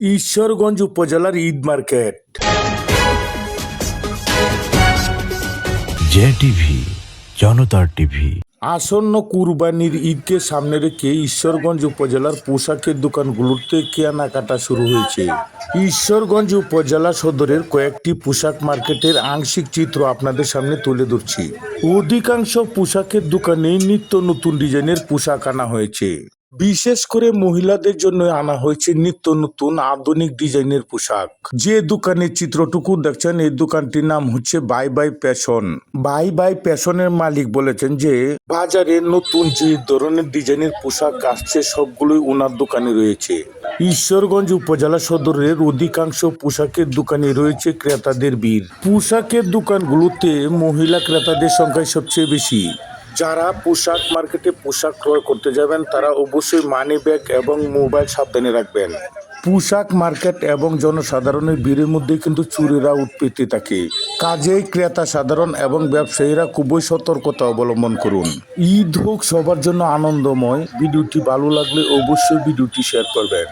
ঈশ্বরগঞ্জ উপজেলার Eid market. J TV জনতার TV. আসন্ন কুরবানির ঈদকে সামনে রেখে ঈশ্বরগঞ্জ উপজেলার পোশাকের দোকানগুলোতে কেনাকাটা শুরু হয়েছে। ঈশ্বরগঞ্জ উপজেলা সদরের কয়েকটি পোশাক মার্কেটের আংশিক চিত্র আপনাদের সামনে তুলে ধরছি। অধিকাংশ পোশাকের দোকানে নিত্য নতুন ডিজাইনের পোশাক আনা হয়েছে। বিশেষ করে মহিলাদের জন্য আনা হয়েছে নিত্য নতুন আধুনিক ডিজাইনের পোশাক। যে দোকানের চিত্রটুকু দেখছেন, এই দোকানটির নাম হচ্ছে by by passion by by প্যাশনের মালিক বলেছেন যে, বাজারে নতুন যে ধরনের ডিজাইনের পোশাক আসছে, সবগুলোই ওনার দোকানে রয়েছে। ঈশ্বরগঞ্জ উপজেলা সদরের অধিকাংশ পোশাকের দোকানে রয়েছে ক্রেতাদের ভিড়। পোশাকের দোকানগুলোতে মহিলা ক্রেতাদের সংখ্যাই সবচেয়ে বেশি। যারা পোশাক মার্কেটে পোশাক ক্রয় করতে যাবেন, তারা অবশ্যই মানি ব্যাগ এবং মোবাইল সাবধানে রাখবেন। পোশাক মার্কেট এবং জনসাধারণের ভিড়ের মধ্যে কিন্তু চুরিরা উৎপত্তি থাকে। কাজেই ক্রেতা সাধারণ এবং ব্যবসায়ীরা খুবই সতর্কতা অবলম্বন করুন। ঈদ হোক, সবার জন্য আনন্দময়। ভিডিওটি ভালো লাগলে অবশ্যই ভিডিওটি শেয়ার করবেন।